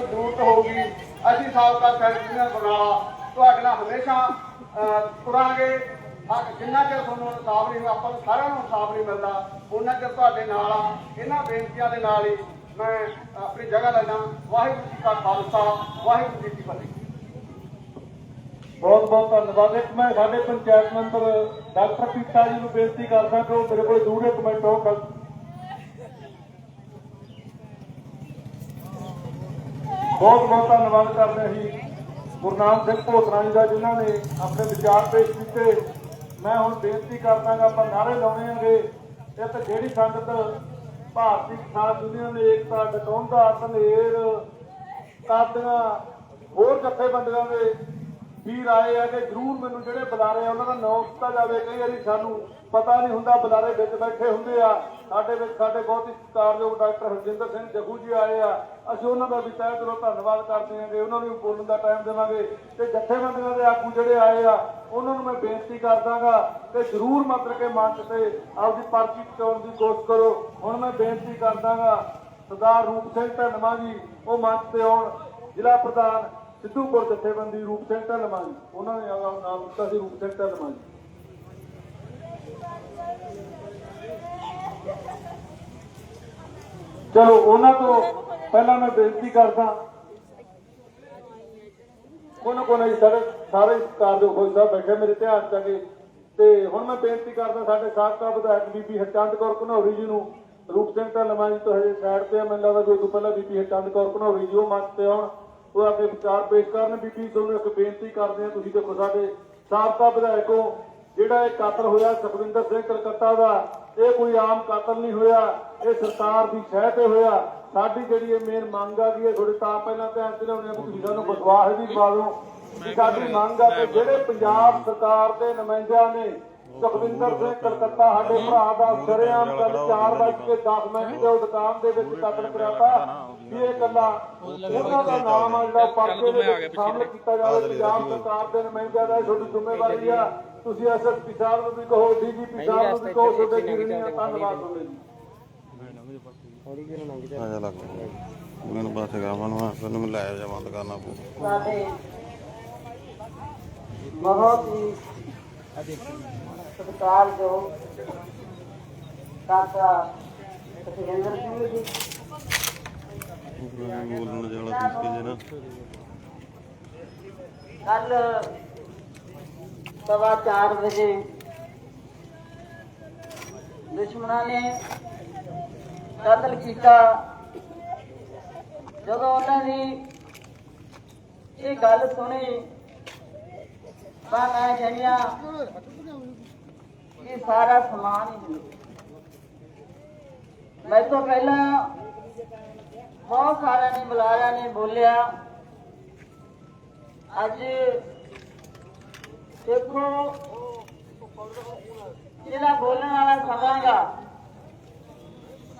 ਜ਼ਰੂਰਤ ਹੋਊਗੀ ਅਸੀਂ ਸਾਬਕਾ ਸੈਕਟਰੀਆਂ ਬਰਨਾਲਾ ਤੁਹਾਡੇ ਨਾਲ ਹਮੇਸ਼ਾ ਤੁਰਾਂਗੇ। ਜਿੰਨਾ ਚਿਰ ਤੁਹਾਨੂੰ ਇਨਸਾਫ ਨਹੀਂ ਆਪਾਂ ਨੂੰ ਸਾਰਿਆਂ ਨੂੰ ਇਨਸਾਫ ਨਹੀਂ ਮਿਲਦਾ ਉਹਨਾਂ ਚਿਰ ਤੁਹਾਡੇ ਨਾਲ ਆ। ਇਹਨਾਂ ਬੇਨਤੀਆਂ ਦੇ ਨਾਲ ਹੀ ਮੈਂ ਆਪਣੀ ਜਗ੍ਹਾ ਲੈਣਾ ਵਾਹਿਗੁਰੂ ਜੀ ਕਾ ਖਾਲਸਾ, ਵਾਹਿਗੁਰੂ ਜੀ ਕੀ ਫਤਿਹ। ਬਹੁਤ ਬਹੁਤ ਧੰਨਵਾਦ। ਇੱਕ ਮੈਂ ਸਾਡੇ ਪੰਚਾਇਤ ਮੈਂਬਰ ਡਾਕਟਰ ਪੀਤਾ ਜੀ ਨੂੰ ਬੇਨਤੀ ਕਰਦਾ ਕਿ ਉਹ ਮੇਰੇ ਕੋਲ ਜ਼ਰੂਰ ਇੱਕ ਮਿੰਟ ਹੋ ਬਹੁਤ ਬਹੁਤ ਧੰਨਵਾਦ ਕਰਦੇ ਅਸੀਂ ਗੁਰਨਾਮ ਸਿੰਘ ਭੋਤਰਾ ਜੀ ਦਾ, ਜਿਨ੍ਹਾਂ ਨੇ ਆਪਣੇ ਵਿਚਾਰ ਪੇਸ਼ ਕੀਤੇ। ਮੈਂ ਹੁਣ ਬੇਨਤੀ ਕਰਦਾ ਆਪਾਂ ਨਾਰੇ ਲਾਉਣੇ ਆਂਗੇ। ਇਹ ਤਾਂ ਜਿਹੜੀ ਸੰਗਤ ਭਾਰਤੀ ਕਿਸਾਨ ਯੂਨੀਅਨ ਨੇ, ਏਕਤਾ ਡਕਾਉਂਦਾ ਧਨੇਰ ਕਾਦੀਆਂ ਹੋਰ ਜਥੇਬੰਦੀਆਂ ਦੇ ਵੀਰ ਆਏ ਆ ਕਿ ਜਰੂਰ ਮੈਨੂੰ ਜਿਹੜੇ ਬੁਲਾਰੇ ਆ, ਉਹਨਾਂ ਦਾ ਨਾਮ ਦਿੱਤਾ ਜਾਵੇ। ਕਈ ਵਾਰੀ ਸਾਨੂੰ ਪਤਾ ਨਹੀਂ ਹੁੰਦਾ ਬੁਲਾਰੇ ਵਿੱਚ ਬੈਠੇ ਹੁੰਦੇ ਆ। ਸਾਡੇ ਵਿੱਚ ਸਾਡੇ ਬਹੁਤ ਹੀ ਸਤਿਕਾਰਯੋਗ ਡਾਕਟਰ ਹਰਜਿੰਦਰ ਸਿੰਘ ਜੱਗੂ ਜੀ ਆਏ ਆ। ਅਸੀਂ ਉਹਨਾਂ ਦਾ ਵੀ ਤਹਿ ਦਿਲੋਂ ਧੰਨਵਾਦ ਕਰਦੇ ਹਾਂਗੇ ਉਹਨਾਂ ਨੂੰ ਬੋਲਣ ਦਾ ਟਾਈਮ ਦੇਵਾਂਗੇ। ਤੇ ਜਥੇਬੰਦੀਆਂ ਦੇ ਆਗੂ ਜਿਹੜੇ ਆਏ ਆ, ਉਹਨਾਂ ਨੂੰ ਮੈਂ ਬੇਨਤੀ ਕਰਦਾਗਾ ਕਿ ਜਰੂਰ ਮਤਲਬ ਕੇ ਮੰਚ ਤੇ ਆਪਦੀ ਪਰਚੀ ਕਟਾਉਣ ਦੀ ਕੋਸ਼ਿਸ਼ ਕਰੋ। ਹੁਣ ਮੈਂ ਬੇਨਤੀ ਕਰਦਾਗਾ, ਸਰਦਾਰ ਰੂਪ ਸਿੰਘ ਧੰਨਵਾ ਜੀ, ਉਹ ਮੰਚ ਤੇ ਆਉਣ। ਜ਼ਿਲ੍ਹਾ ਪ੍ਰਧਾਨ ਸਿੱਧੂਪੁਰ ਜਥੇਬੰਦੀ ਰੂਪ ਸਿੰਘ ਢਲਮਾ ਜੀ, ਉਹਨਾਂ ਨੇ ਨਾਮ ਦਿੱਤਾ ਸੀ ਰੂਪ ਸਿੰਘ ਢਲਮਾ ਜੀ। ਚਲੋ, ਉਹਨਾਂ ਤੋਂ ਪਹਿਲਾਂ ਮੈਂ ਬੇਨਤੀ ਕਰਦਾ। ਕੋਨ ਕੋਨ ਜੀ, ਸਾਰੇ ਸਾਰੇ ਕਾਰ ਦੇ ਖੋਜ ਸਾਹਿਬ ਬੈਠੇ ਮੇਰੇ ਧਿਆਨ ਚ ਆਗੇ ਤੇ ਹੁਣ ਮੈਂ ਬੇਨਤੀ ਕਰਦਾ ਸਾਡੇ ਸਾਬਕਾ ਵਿਧਾਇਕ ਬੀਬੀ ਹਰਚੰਦ ਕੌਰ ਘਨੌਰੀ ਜੀ ਨੂੰ। ਰੂਪ ਸਿੰਘ ਢਲਮਾ ਜੀ ਤੋਂ ਹਜੇ ਸਾਈਡ ਤੇ ਮੈਨੂੰ ਲੱਗਦਾ ਜੋ ਤੋਂ ਪਹਿਲਾਂ ਬੀਬੀ ਹਰਚੰਦ ਕੌਰ ਘਨੌਰੀ ਜੀ ਉਹ ਮੰਚ ਤੇ ਆਉਣ। ਉਹ ਅੱਗੇ ਵਿਚਾਰ ਪੇਸ਼ ਕਰਨ। ਬੀਬੀ ਤੁਹਾਨੂੰ ਇੱਕ ਬੇਨਤੀ ਕਰਦੇ ਆ, ਤੁਸੀਂ ਦੇਖੋ ਸਾਡੇ ਸਾਬਕਾ ਵਿਧਾਇਕੋ ਜਿਹੜਾ ਇਹ ਕਾਤਲ ਹੋਇਆ ਸੁਖਵਿੰਦਰ ਸਿੰਘ ਕਲਕੱਤਾ ਦਾ ਇਹ ਕੋਈ ਆਮ ਕਾਤਲ ਨਹੀਂ ਹੋਇਆ ਇਹ ਸਰਕਾਰ ਦੀ ਸ਼ਹਿ ਤੇ ਹੋਇਆ। ਸਾਡੀ ਜਿਹੜੀ ਇਹ ਮੇਨ ਮੰਗ ਆ ਗਈ ਹੈ ਤੁਹਾਡੇ ਤਾਂ ਪਹਿਲਾਂ ਧਿਆਨ ਚ ਲਿਆਉਣੇ ਆ ਵੀ ਤੁਸੀਂ ਸਾਨੂੰ ਵਿਸ਼ਵਾਸ ਵੀ ਦਿਓ ਕਿ ਸਾਡੀ ਮੰਗ ਆ ਕਿ ਜਿਹੜੇ ਪੰਜਾਬ ਸਰਕਾਰ ਦੇ ਨੁਮਾਇੰਦਿਆਂ ਨੇ ਸੁਖਵਿੰਦਰ ਸਿੰਘ ਕਲਕੱਤਾ ਸਾਡੇ ਭਰਾ ਦਾ ਸਰੇਆਮ ਕੱਲ 4 ਵਜੇ ਕੇ 10 ਮਿੰਟ ਤੇ ਉਹ ਦੁਕਾਨ ਦੇ ਵਿੱਚ ਕਤਲ ਕਰਾਤਾ ਵੀ ਇਹ ਕੱਲਾ ਉਹਨਾਂ ਦਾ ਨਾਮ ਆ ਜਿਹੜਾ ਪਰਚੇ ਦੇ ਵਿੱਚ ਸ਼ਾਮਲ ਕੀਤਾ ਜਾਵੇ ਪੰਜਾਬ ਸਰਕਾਰ ਦੇ ਨੁਮਾਇੰਦਿਆਂ ਦਾ ਇਹ ਤੁਹਾਡੀ ਜ਼ਿੰਮੇਵਾਰੀ ਆ। ਤੁਸੀਂ ਐਸਐਸਪੀ ਸਾਹਿਬ ਨੂੰ ਵੀ ਕਹੋ ਡੀਜੀਪੀ ਸਾਹਿਬ ਨੂੰ ਵੀ ਕਹੋ ਤੁਹਾਡੇ ਗਿਰਣੀਆਂ ਧੰਨਵਾਦ ਤੁਹਾਡੇ ਜੀ ਆ ਜਾ ਲੱਗ ਮੈਨੂੰ ਬਸ ਗਾਵਾਂ ਨੂੰ ਫਿਰ ਮੈਨੂੰ ਲੈ ਜਾ ਬੰਦ ਕਰਨਾ ਪਊ। ਬਹੁਤ ਹੀ ਸਤਿਕਾਰਯੋਗ ਕਾਕਾ ਸਤਿੰਦਰ ਸਿੰਘ ਜੀ। ਬੋਲਣ ਜਿਹੜਾ ਤੁਸੀਂ ਜੇ ਨਾ। ਕੱਲ ਸਵਾ 4 ਵਜੇ। ਦੁਸ਼ਮਣਾਂ ਨੇ ਕਤਲ ਕੀਤਾ। ਜਦੋਂ ਉਹਨਾਂ ਦੀ ਇਹ ਗੱਲ ਸੁਣੀ, ਤਾਂ ਮੈਂ ਕਹਿੰਿਆ ਇਹ ਸਾਰਾ ਸਮਾਨ ਹੀ ਮੈਂ ਤੋਂ ਪਹਿਲਾਂ ਬਹੁਤ ਸਾਰਿਆਂ ਨੇ ਬੁਲਾਰਿਆਂ ਨੇ ਬੋਲਿਆ। ਅੱਜ ਦੇਖੋ, ਜਿਹੜਾ ਬੋਲਣ ਵਾਲਾ ਸਮਾਂ ਗਾ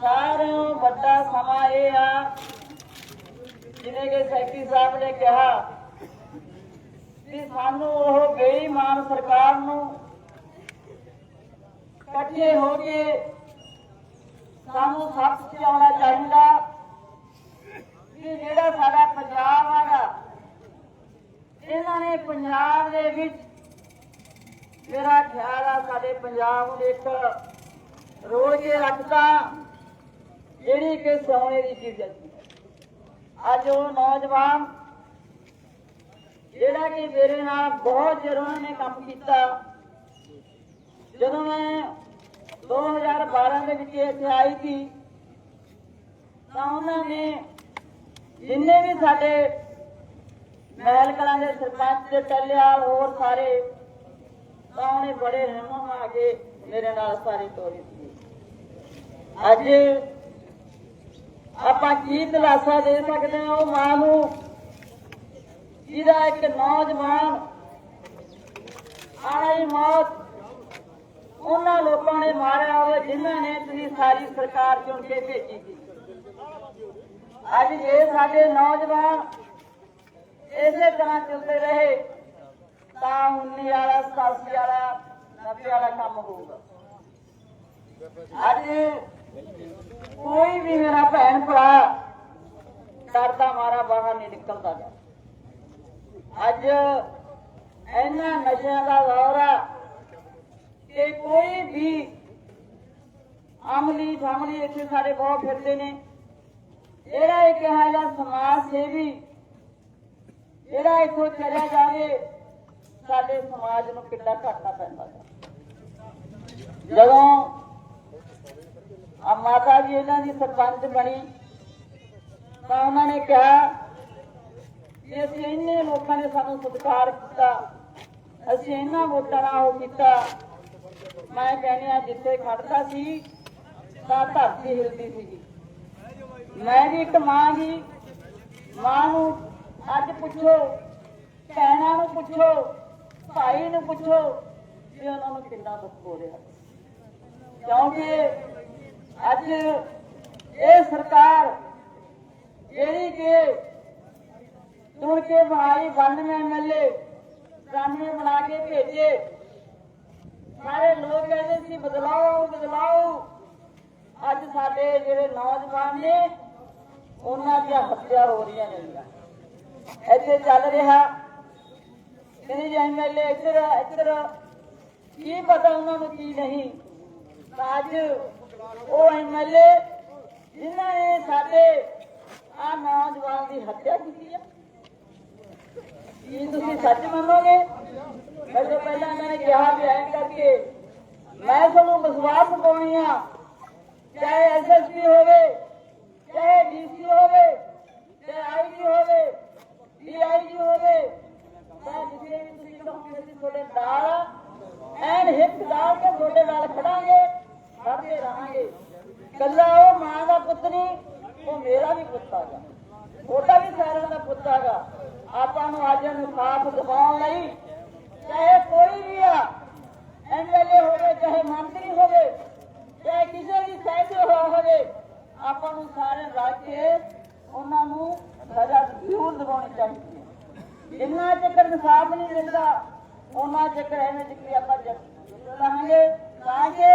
ਸਾਰਿਆਂ ਵੱਡਾ ਸਮਾਂ ਇਹ ਆ ਜਿਹਨੇ ਕਿ ਸੈਕਟਰੀ ਸਾਹਿਬ ਨੇ ਕਿਹਾ ਕਿ ਸਾਨੂੰ ਉਹ ਬੇਈਮਾਨ ਸਰਕਾਰ ਨੂੰ ਇਕੱਠੇ ਹੋ ਕੇ ਸਾਨੂੰ ਸਖਤ ਚਾਉਣਾ ਚਾਹੀਦਾ, ਕਿ ਜਿਹੜਾ ਸਾਡਾ ਪੰਜਾਬ ਹੈਗਾ, ਇਹਨਾਂ ਨੇ ਪੰਜਾਬ ਦੇ ਵਿੱਚ ਮੇਰਾ ਖਿਆਲ ਆ ਸਾਡੇ ਪੰਜਾਬ ਨੂੰ ਇੱਕ ਰੋਲ ਕੇ ਰੱਖਤਾ ਜਿਹੜੀ ਕਿ ਸੋਨੇ ਦੀ ਚੀਜ਼ ਸੀ ਅੱਜ ਉਹ ਨੌਜਵਾਨ ਜਿਹੜਾ ਕਿ ਮੇਰੇ ਨਾਲ ਬਹੁਤ ਚਿਰ ਨੇ ਕੰਮ ਕੀਤਾ। ਜਦੋਂ ਮੈਂ 2012 ਦੇ ਵਿੱਚ ਇੱਥੇ ਆਈ ਸੀ, ਤਾਂ ਉਹਨਾਂ ਨੇ ਜਿੰਨੇ ਵੀ ਸਾਡੇ ਮਹਿਲ ਕਲਾਂ ਦੇ ਸਰਪੰਚ ਤੇ ਟੱਲਿਆਲ ਹੋਰ ਸਾਰੇ ਤਾਂ ਉਹਨੇ ਬੜੇ ਰਹਿਮੋਂ ਆ ਕੇ ਮੇਰੇ ਨਾਲ ਸਾਰੀ ਤੋਰੀ ਸੀ। ਅੱਜ ਆਪਾਂ ਕੀ ਦਿਲਾਸਾ ਦੇ ਸਕਦੇ ਹਾਂ ਉਹ ਮਾਂ ਨੂੰ? ਜਿਹਦਾ ਇੱਕ ਨੌਜਵਾਨ ਆਈ ਮੌਤ, ਉਹਨਾਂ ਲੋਕਾਂ ਨੇ ਮਾਰਿਆ ਹੋਵੇ, ਜਿਨ੍ਹਾਂ ਨੇ ਤੁਸੀਂ ਸਾਰੀ ਸਰਕਾਰ ਚੁਣ ਕੇ ਭੇਜੀ ਸੀ। ਅੱਜ ਜੇ ਸਾਡੇ ਨੌਜਵਾਨ ਇਸੇ ਤਰ੍ਹਾਂ ਚੱਲਦੇ ਰਹੇ ਤਾਂ 19 ਵਾਲਾ 87 ਵਾਲਾ 90 ਵਾਲਾ ਕੰਮ ਹੋਊਗਾ। ਅੱਜ ਕੋਈ ਵੀ ਮੇਰਾ ਭੈਣ ਭਰਾ ਡਰਦਾ ਮਾਰਾ ਬਾਹਰ ਨਹੀਂ ਨਿਕਲਦਾ ਅੱਜ ਇਹਨਾਂ ਨਸ਼ਿਆਂ ਦਾ ਦੌਰ ਆ ਕਿ ਕੋਈ ਵੀ ਅਮਲੀ ਫਾਮਲੀ ਇੱਥੇ ਸਾਡੇ ਬਹੁਤ ਫਿਰਦੇ ਨੇ। ਜਿਹੜਾ ਇਹ ਕਿਹਾ ਜਾ ਸਮਾਜ ਸੇਵੀ, ਜਿਹੜਾ ਇੱਥੋਂ ਚਲਿਆ ਜਾਵੇ ਸਾਡੇ ਸਮਾਜ ਨੂੰ ਕਿੱਡਾ ਘਾਟਾ ਪੈਂਦਾ ਹੈ। ਜਦੋਂ ਆ ਮਾਤਾ ਜੀ ਇਹਨਾਂ ਦੀ ਸਰਪੰਚ ਬਣੀ, ਤਾਂ ਉਹਨਾਂ ਨੇ ਕਿਹਾ ਕਿ ਅਸੀਂ ਇੰਨੇ ਲੋਕਾਂ ਨੇ ਸਾਨੂੰ ਸਤਿਕਾਰ ਕੀਤਾ, ਅਸੀਂ ਇਹਨਾਂ ਵੋਟਾਂ ਨਾਲ ਉਹ ਕੀਤਾ, ਮੈਂ ਕਹਿੰਦੀ ਆ ਜਿੱਥੇ ਖੜਦਾ ਸੀ, ਤਾਂ ਧਰਤੀ ਹਿਲਦੀ ਸੀਗੀ ਮੈਂ ਵੀ ਇੱਕ ਮਾਂ ਗੀ ਮਾਂ ਨੂੰ ਅੱਜ ਪੁੱਛੋ, ਭੈਣਾਂ ਨੂੰ ਪੁੱਛੋ ਭਾਈ ਨੂੰ ਪੁੱਛੋ ਕਿ ਉਹਨਾਂ ਨੂੰ ਕਿੰਨਾ ਦੁੱਖ ਹੋ ਰਿਹਾ। ਕਿਉਂਕਿ ਅੱਜ ਇਹ ਸਰਕਾਰ ਜਿਹੜੀ ਕਿ ਚੁਣ ਕੇ ਬਣਾਈ 92 ਐਮਐਲਏ 93 ਬਣਾ ਕੇ ਭੇਜੇ। ਸਾਰੇ ਲੋਕ ਕਹਿੰਦੇ ਸੀ, ਬਦਲਾਓ ਬਦਲਾਓ। ਅੱਜ ਸਾਡੇ ਜਿਹੜੇ ਨੌਜਵਾਨ ਨੇ, ਉਹਨਾਂ ਦੀਆਂ ਹੱਤਿਆ ਹੋ ਰਹੀਆਂ ਨੇ। ਇੱਥੇ ਚੱਲ ਰਿਹਾ ਕਿਹਨੇ ਐਮਐਲਏ ਇੱਧਰ ਇੱਧਰ ਕੀ ਪਤਾ ਉਹਨਾਂ ਨੂੰ ਕੀ ਨਹੀਂ। ਅੱਜ ਉਹ ਐਮਐਲਏ ਜਿਨ੍ਹਾਂ ਨੇ ਸਾਡੇ ਆ ਨੌਜਵਾਨ ਦੀ ਹੱਤਿਆ ਕੀਤੀ ਹੈ ਕੀ ਤੁਸੀਂ ਸੱਚ ਮੰਨੋਗੇ? ਪਹਿਲਾਂ ਪਹਿਲਾਂ ਇਹਨਾਂ ਨੇ ਕਿਹਾ ਬਿਆਨ ਕਰਕੇ ਮੈਂ ਤੁਹਾਨੂੰ ਵਿਸ਼ਵਾਸ ਪਾਉਣੀ ਆ। ਚਾਹੇ ਐਸਐਸਪੀ ਹੋਵੇ, ਚਾਹੇ ਡੀਸੀ ਹੋਵੇ, ਚਾਹੇ ਆਈਜੀ ਹੋਵੇ ਡੀਆਈਜੀ ਹੋਵੇ ਤਾਂ ਜਿੱਥੇ ਤੁਸੀਂ ਕਹੋਗੇ ਅਸੀਂ ਤੁਹਾਡੇ ਨਾਲ ਐਨ ਹਿੱਕ ਲਾ ਕੇ ਤੁਹਾਡੇ ਨਾਲ ਖੜਾਂਗੇ ਖੜਦੇ ਰਹਾਂਗੇ। ਕੱਲਾ ਉਹ ਮਾਂ ਦਾ ਪੁੱਤ ਨਹੀਂ, ਉਹ ਮੇਰਾ ਵੀ ਪੁੱਤ ਹੈਗਾ। ਉਹਦਾ ਵੀ ਸਾਰਿਆਂ ਦਾ ਪੁੱਤ ਹੈਗਾ। ਆਪਾਂ ਨੂੰ ਅੱਜ ਇਨਸਾਫ ਦਿਵਾਉਣ ਲਈ ਚਾਹੇ ਕੋਈ ਵੀ ਆ ਐਮਐਲਏ ਹੋਵੇ, ਚਾਹੇ ਮੰਤਰੀ ਹੋਵੇ, ਚਾਹੇ ਕਿਸੇ ਵੀ ਸਹਿਜ ਹੋਵੇ ਆਪਾਂ ਨੂੰ ਸਾਰੇ ਰਲ ਕੇ ਉਹਨਾਂ ਨੂੰ ਸਜ਼ਾ ਜ਼ਰੂਰ ਦਿਵਾਉਣੀ ਚਾਹੀਦੀ ਹੈ। ਜਿੰਨਾ ਚੱਕਰ ਇਨਸਾਫ ਨਹੀਂ ਮਿਲਦਾ ਉਹਨਾਂ ਚੱਕਰ ਐਵੇਂ ਜਿੱਕੀ ਆਪਾਂ ਰਹਾਂਗੇ ਤਾਂ ਕਿ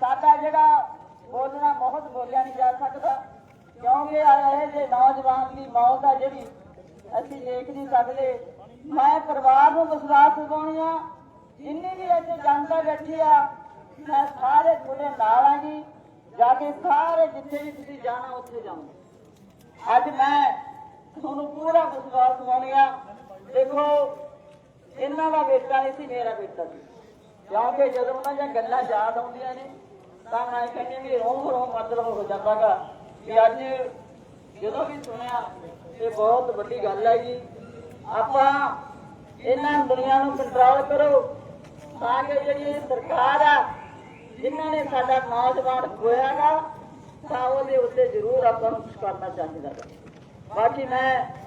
ਸਾਡਾ ਜਿਹੜਾ ਬੋਲਣਾ ਬਹੁਤ ਬੋਲਿਆ ਨਹੀਂ ਜਾ ਸਕਦਾ। ਕਿਉਂਕਿ ਇਹ ਜੇ ਨੌਜਵਾਨ ਦੀ ਮੌਤ ਆ ਜਿਹੜੀ ਅਸੀਂ ਦੇਖ ਨਹੀਂ ਸਕਦੇ। ਮੈਂ ਪਰਿਵਾਰ ਨੂੰ ਵਿਸ਼ਵਾਸ ਦਿਵਾਉਣੀ ਆ, ਜਿੰਨੀ ਵੀ ਇੱਥੇ ਜਨਤਾ ਬੈਠੀ ਆ, ਮੈਂ ਸਾਰੇ ਤੁਹਾਡੇ ਨਾਲ ਆ ਜੀ, ਜਾ ਕੇ ਸਾਰੇ ਜਿੱਥੇ ਵੀ ਤੁਸੀਂ ਜਾਣਾ, ਉੱਥੇ ਜਾਊਂਗਾ। ਅੱਜ ਮੈਂ ਤੁਹਾਨੂੰ ਪੂਰਾ ਵਿਸ਼ਵਾਸ ਦਿਵਾਉਣੀ ਆ ਦੇਖੋ, ਇਹਨਾਂ ਦਾ ਬੇਟਾ ਨਹੀਂ ਸੀ, ਮੇਰਾ ਬੇਟਾ ਸੀ। ਕਿਉਂਕਿ ਜਦੋਂ ਉਹਨਾਂ ਦੀਆਂ ਗੱਲਾਂ ਯਾਦ ਆਉਂਦੀਆਂ ਨੇ, ਤਾਂ ਮੈਂ ਕਹਿੰਦੀ ਵੀ ਰੋਹ ਰੋਹ ਮਤਲਬ ਹੋ ਜਾਂਦਾਗਾ। ਕਿ ਅੱਜ ਜਦੋਂ ਵੀ ਸੁਣਿਆ, ਇਹ ਬਹੁਤ ਵੱਡੀ ਗੱਲ ਹੈ ਜੀ। ਆਪਾਂ ਇਹਨਾਂ ਦੁਨੀਆ ਨੂੰ ਕੰਟਰੋਲ ਕਰੋ। ਤਾਂ ਕਿ ਜਿਹੜੀ ਸਰਕਾਰ ਆ, ਜਿਨ੍ਹਾਂ ਨੇ ਸਾਡਾ ਨੌਜਵਾਨ ਖੋਇਆਗਾ, ਤਾਂ ਉਹਦੇ ਉੱਤੇ ਜ਼ਰੂਰ ਆਪਾਂ ਨੂੰ ਕੁਝ ਕਰਨਾ ਚਾਹੀਦਾ ਬਾਕੀ ਮੈਂ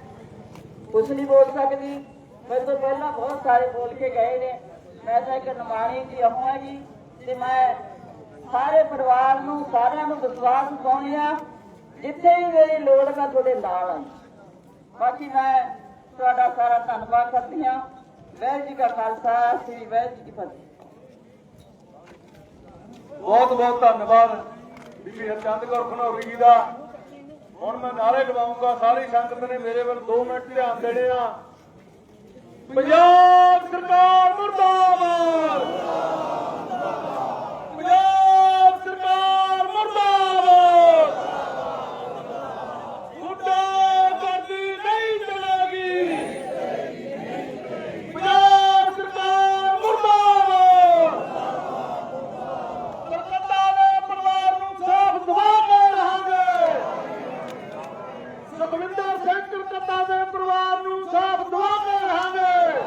ਕੁਛ ਨਹੀਂ ਬੋਲ ਸਕਦੀ। ਮੇਰੇ ਤੋਂ ਪਹਿਲਾਂ ਬਹੁਤ ਸਾਰੇ ਬੋਲ ਕੇ ਗਏ ਨੇ। ਮੈਂ ਤਾਂ ਇੱਕ ਨਿਮਾਣੀ ਦੀ ਅਹੂੰ ਜੀ। ਤੇ ਮੈਂ ਸਾਰੇ ਪਰਿਵਾਰ ਨੂੰ, ਸਾਰਿਆਂ ਨੂੰ ਵਿਸ਼ਵਾਸ ਦਿਵਾਉਣੀ ਆ ਜਿੱਥੇ ਵੀ ਮੇਰੀ ਲੋੜ ਮੈਂ ਤੁਹਾਡੇ ਨਾਲ ਹਾਂ ਬਾਕੀ ਮੈਂ ਤੁਹਾਡਾ ਸਾਰਾ ਧੰਨਵਾਦ ਕਰਦੀ ਹਾਂ। ਵੈਰ ਜੀ ਕਾ ਖਾਲਸਾ, ਸ੍ਰੀ ਵੈਰ ਜੀ ਕੀ ਫਤਿਹ। ਬਹੁਤ ਬਹੁਤ ਧੰਨਵਾਦ। ਬੀਬੀ ਹਰਚੰਦ ਕੌਰ ਖਨੌਰੀ ਜੀ ਦਾ। ਹੁਣ ਮੈਂ ਨਾਰੇ ਲਵਾਉਂਗਾ, ਸਾਰੀ ਸੰਗਤ ਨੇ ਮੇਰੇ ਵੱਲ 2 ਮਿੰਟ ਧਿਆਨ ਦੇਣੇ ਆ। ਪੰਜਾਬ ਸਰਕਾਰ ਮੁਰਦਾਬਾਦ ਪੰਜਾਬ ਸਰਕਾਰ ਮੁਰਦਾਬਾਦ ਗੁੱਡਾ ਕਰਦੀ ਨਹੀਂ ਚਲੇਗੀ ਪੰਜਾਬ ਸਰਕਾਰ ਮੁਰਦਾਬਾਦ ਕਲਕੱਤਾ ਦੇ ਪਰਿਵਾਰ ਨੂੰ ਸਾਫ਼ ਦਵਾ ਕੇ ਰਹਾਂਗੇ ਸੁਖਵਿੰਦਰ ਸਿੰਘ ਕਲਕੱਤਾ ਦੇ ਪਰਿਵਾਰ ਨੂੰ ਸਾਫ਼ ਦਵਾ ਕੇ ਰਹਾਂਗੇ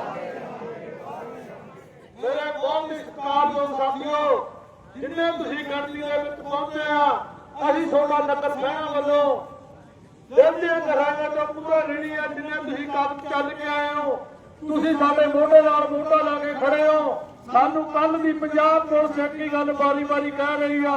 ਮੇਰੇ ਬਹੁਤ ਹੀ ਸਤਿਕਾਰਯੋਗ ਸਾਥੀਓ ਜਿੰਨੇ ਤੁਸੀਂ ਗਿਣਤੀ ਦੇ ਵਿੱਚ ਪਹੁੰਚੇ ਆ ਅਸੀਂ ਤੁਹਾਡਾ ਨਗਰ ਸਹਿਣਾ ਵੱਲੋਂ ਦਿਲ ਦੀਆਂ ਤੋਂ ਪੂਰਾ ਰਣੀ ਆ ਜਿੰਨੇ ਤੁਸੀਂ ਕੰਮ ਚੱਲ ਕੇ ਆਏ ਹੋ ਤੁਸੀਂ ਸਾਡੇ ਮੋਢੇ ਨਾਲ ਮੋਢਾ ਲਾ ਕੇ ਖੜੇ ਹੋ। ਸਾਨੂੰ ਕੱਲ ਦੀ ਪੰਜਾਬ ਪੁਲਿਸ ਇੱਕ ਗੱਲ ਵਾਰੀ-ਵਾਰੀ ਕਹਿ ਰਹੀ ਆ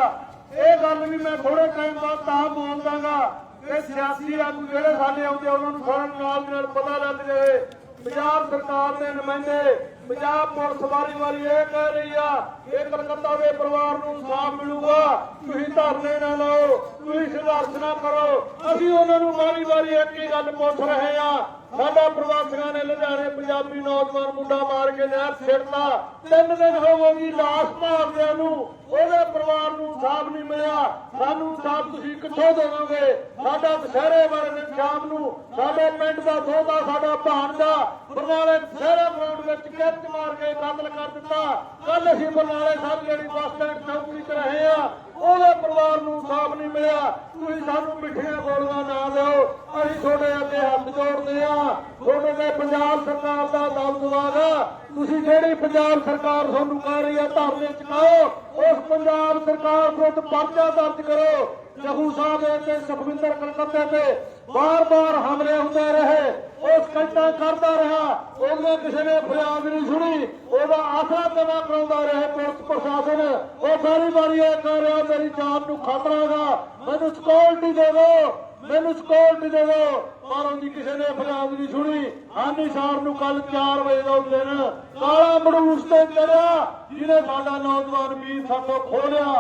ਇਹ ਗੱਲ ਵੀ ਮੈਂ ਥੋੜੇ ਟਾਈਮ ਬਾਅਦ ਤਾਂ ਬੋਲਦਾਗਾ ਕਿ ਸਿਆਸੀ ਆਗੂ ਜਿਹੜੇ ਸਾਡੇ ਆਉਂਦੇ ਆ, ਉਹਨਾਂ ਨੂੰ ਸਾਰਿਆਂ ਨਾਲ ਨਾਲ ਪਤਾ ਲੱਗ ਜਾਵੇ ਪੰਜਾਬ ਸਰਕਾਰ ਦੇ ਨੁਮਾਇੰਦੇ ਪੰਜਾਬ ਪੁਲਿਸ ਵਾਰੀ ਵਾਰੀ ਇਹ ਕਹਿ ਰਹੀ ਆ ਕਿ ਕਲਕੱਤਾ ਦੇ ਪਰਿਵਾਰ ਨੂੰ ਇਨਸਾਫ ਮਿਲੂਗਾ। ਤੁਸੀਂ ਧਰਨੇ ਨਾ ਲਾਓ, ਤੁਸੀਂ ਸੰਘਰਸ਼ ਨਾ ਕਰੋ। ਅਸੀਂ ਉਹਨਾਂ ਨੂੰ ਵਾਰੀ ਵਾਰੀ ਇੱਕ ਹੀ ਗੱਲ ਪੁੱਛ ਰਹੇ ਆ। ਸਾਡਾ ਪ੍ਰਵਾਸੀਆਂ ਨੇ ਲੁਧਿਆਣੇ ਪੰਜਾਬੀ ਨੌਜਵਾਨ ਮੁੰਡਾ ਮਾਰ ਕੇ ਨਹਿਰ ਛਿੜਤਾ ਤਿੰਨ ਦਿਨ ਹੋ ਗਏ ਜੀ, ਲਾਸ਼ ਭਾਲਦਿਆਂ ਨੂੰ। ਉਹਦੇ ਪਰਿਵਾਰ ਨੂੰ ਇਨਸਾਫ ਨਹੀਂ ਮਿਲਿਆ। ਸਾਨੂੰ ਇਨਸਾਫ ਤੁਸੀਂ ਕਿੱਥੋਂ ਦੇਵੋਗੇ? ਸਾਡਾ ਦੁਸ਼ਹਿਰੇ ਵਾਲੇ ਦਿਨ ਸ਼ਾਮ ਨੂੰ ਸਾਡੇ ਪਿੰਡ ਦਾ ਸੋਧਾ ਸਾਡਾ ਭਾਣਜਾ ਬਰਨਾਲੇ ਦੁਸ਼ਹਿਰਾ ਗਰਾਊਂਡ ਵਿੱਚ ਕਿਰਚ ਮਾਰ ਕੇ ਕਤਲ ਕਰ ਦਿੱਤਾ। ਕੱਲ ਅਸੀਂ ਬਰਨਾਲੇ ਸਾਹਿਬ ਜਿਹੜੀ ਬੱਸ ਸਟੈਂਡ ਚੌਕੀ 'ਚ ਰਹੇ ਆ ਉਹਦੇ ਪਰਿਵਾਰ ਨੂੰ ਇਨਸਾਫ ਨਹੀਂ ਮਿਲਿਆ। ਤੁਸੀਂ ਸਾਨੂੰ ਮਿੱਠੀਆਂ ਗੋਲੀਆਂ ਨਾ ਦਿਓ। ਅਸੀਂ ਤੁਹਾਡੇ ਅੱਗੇ ਹੱਥ ਜੋੜਦੇ ਆ ਤੁਹਾਡੇ ਤੇ ਪੰਜਾਬ ਸਰਕਾਰ ਦਾ ਦਬਦਬਾ ਗਾ ਤੁਸੀਂ ਜਿਹੜੀ ਪੰਜਾਬ ਸਰਕਾਰ ਤੁਹਾਨੂੰ ਕਹਿ ਰਹੀ ਆ, ਧਰਨੇ ਚੁਕਾਓ ਉਸ ਪੰਜਾਬ ਸਰਕਾਰ ਵਿਰੁੱਧ ਪਰਚਾ ਦਰਜ ਕਰੋ। ਜਹੂ ਸਾਹਿਬ ਤੇ ਸੁਖਵਿੰਦਰ ਕਲਕੱਤੇ ਤੇ ਬਾਰ-ਬਾਰ ਹਮਲੇ ਹੁੰਦੇ ਰਹੇ। ਉਸ ਕੰਟਾ ਕਰਦਾ ਰਿਹਾ। ਉਹਨੇ ਕਿਸੇ ਨੇ ਫਰਿਆਦ ਨਹੀਂ ਸੁਣੀ। ਉਹਦਾ ਆਸਰਾ ਜਮਾ ਕਰਾਉਂਦਾ ਰਿਹਾ ਪੁਲਿਸ ਪ੍ਰਸ਼ਾਸਨ। ਉਹ ਸਾਰੀ ਵਾਰੀ ਇਹ ਕਰ ਰਿਹਾ, ਮੇਰੀ ਜਾਨ ਨੂੰ ਖਤਰਾ ਗਾ ਮੈਨੂੰ ਸਿਕਿਉਰਿਟੀ ਦੇ ਦਿਓ। ਮੈਨੂੰ ਸਿਕਿਉਰਿਟੀ ਦੇ ਦਿਓ ਪਰ ਉਹਦੀ ਕਿਸੇ ਨੇ ਫਰਿਆਦ ਨਹੀਂ ਸੁਣੀ। ਹਾਨੀ ਸਾਰ ਨੂੰ ਕੱਲ 4 ਵਜੇ ਦਾ ਦਿਨ ਕਾਲਾ ਮੜੂਸ ਤੇ ਚੜਿਆ, ਜਿਹਨੇ ਸਾਡਾ ਨੌਜਵਾਨ ਵੀਰ ਸਾਥੋਂ ਖੋਲਿਆ।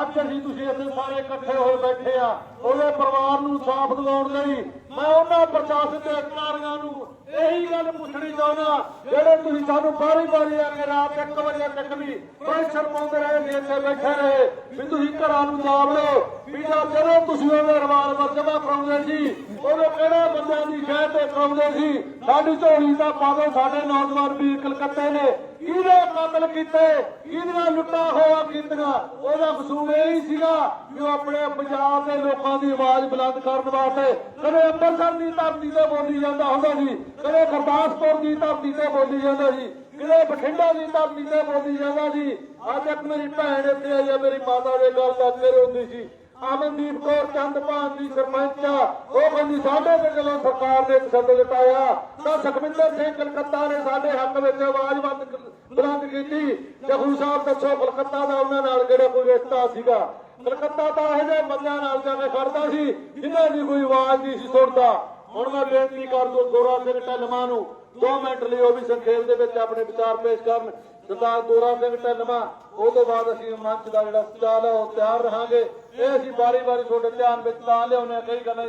ਅੱਜ ਅਸੀਂ ਤੁਸੀਂ ਇੱਥੇ ਸਾਰੇ ਇਕੱਠੇ ਹੋਏ ਬੈਠੇ ਆ। ਉਹਦੇ ਪਰਿਵਾਰ ਨੂੰ ਸਾਫ਼ ਦਿਵਾਉਣ ਲਈ ਮੈਂ ਉਹਨਾਂ ਪ੍ਰਸ਼ਾਸਨ ਦੇ ਅਧਿਕਾਰੀਆਂ ਨੂੰ ਇਹੀ ਗੱਲ ਪੁੱਛਣੀ ਚਾਹੁੰਦਾ ਜਿਹੜੇ ਤੁਸੀਂ ਸਾਨੂੰ ਬਾਰੀ ਬਾਰੀ ਆ ਕੇ ਰਾਤ 1 ਵਜੇ ਤੱਕ ਵੀ ਪ੍ਰੈਸ਼ਰ ਪਾਉਂਦੇ ਰਹੇ ਵੀ ਬੈਠੇ ਰਹੇ, ਵੀ ਤੁਸੀਂ ਘਰਾਂ ਨੂੰ ਜਾਵ ਲਓ, ਵੀ ਜਾਂ ਜਦੋਂ ਤੁਸੀਂ ਉਹਦੇ ਰਿਵਾਲਵਰ ਜਮ੍ਹਾਂ ਕਰਾਉਂਦੇ ਸੀ, ਉਹਦੇ ਕਿਹੜਾ ਬੰਦਿਆਂ ਦੀ ਸ਼ਹਿ ਤੇ ਕਰਾਉਂਦੇ ਸੀ, ਸਾਡੀ ਝੋਲੀ ਦਾ ਪਾਵੇ ਸਾਡੇ ਨੌਜਵਾਨ ਵੀਰ ਕਲਕੱਤੇ ਨੇ। ਕਿਹਦੇ ਕਤਲ ਕੀਤੇ ਕਿਹਦੀਆਂ ਲੁੱਟਾਂ ਹੋਆ ਕੀਤੀਆਂ। ਉਹਦਾ ਕਸੂਰ ਇਹ ਹੀ ਸੀਗਾ ਕਿ ਉਹ ਆਪਣੇ ਪੰਜਾਬ ਦੇ ਲੋਕਾਂ ਦੀ ਆਵਾਜ਼ ਬੁਲੰਦ ਕਰਨ ਵਾਸਤੇ ਕਦੇ ਅੰਮ੍ਰਿਤਸਰ ਦੀ ਧਰਤੀ ਤੇ ਬੋਲੀ ਜਾਂਦਾ ਹੁੰਦਾ ਸੀ, ਕਦੇ ਗੁਰਦਾਸਪੁਰ ਦੀ ਧਰਤੀ ਤੇ ਬੋਲੀ ਜਾਂਦਾ ਸੀ, ਕਦੇ ਬਠਿੰਡਾ ਦੀ ਧਰਤੀ ਤੇ ਬੋਲੀ ਜਾਂਦਾ ਸੀ। ਅੱਜ ਇੱਕ ਮੇਰੀ ਭੈਣ ਇੱਥੇ ਆਈ ਆ ਮੇਰੀ ਮਾਤਾ ਦੇ ਗੱਲ ਦਾ ਮੇਰੇ ਹੁੰਦੀ ਸੀ। ਅਮਨਦੀਪ ਕੌਰ ਚੰਦਪਾਨ ਦੀ ਸਰਪੰਚ ਉਹ ਕਹਿੰਦੀ, ਸਾਡੇ ਤੇ ਜਦੋਂ ਸਰਕਾਰ ਨੇ ਤਸੱਦ ਲਟਾਇਆ, ਤਾਂ ਸੁਖਵਿੰਦਰ ਸਿੰਘ ਕਲਕੱਤਾ ਨੇ ਸਾਡੇ ਹੱਕ ਵਿੱਚ ਆਵਾਜ਼ ਬੰਦ ਬੁਲੰਦ ਕੀਤੀ। ਜਗੂ ਸਾਹਿਬ ਦੱਸੋ, ਕਲਕੱਤਾ ਦਾ ਉਹਨਾਂ ਨਾਲ ਕਿਹੜਾ ਕੋਈ ਰਿਸ਼ਤਾ ਸੀਗਾ? ਕਲਕੱਤਾ ਤਾਂ ਇਹੋ ਜਿਹੇ ਬੰਦਿਆਂ ਨਾਲ ਜਾ ਕੇ ਖੜਦਾ ਸੀ, ਜਿਨ੍ਹਾਂ ਦੀ ਕੋਈ ਆਵਾਜ਼ ਨਹੀਂ ਸੀ ਸੁਣਦਾ। ਹੁਣ ਮੈਂ ਬੇਨਤੀ ਕਰ ਦੂੰ ਗੋਰਾ ਸਿੰਘ ਢਲਮਾ ਨੂੰ 2 ਮਿੰਟ ਲਈ ਉਹ ਵੀ ਸੰਖੇਪ ਦੇ ਵਿੱਚ ਆਪਣੇ ਵਿਚਾਰ ਪੇਸ਼ ਕਰਨ। ਸਰਦਾਰ ਗੋਰਾ ਸਿੰਘ ਢਲਮਾ ਉਹ ਤੋਂ ਬਾਅਦ ਅਸੀਂ ਮੰਚ ਦਾ ਜਿਹੜਾ ਸਟਾਲ ਹੈ, ਉਹ ਤਿਆਰ ਰਹਾਂਗੇ। ਇਹ ਅਸੀਂ ਬਾਰੀ-ਬਾਰੀ ਤੁਹਾਡੇ ਧਿਆਨ ਵਿੱਚ ਤਾਂ ਲਿਆਉਂਦੇ ਕਈ ਗੱਲਾਂ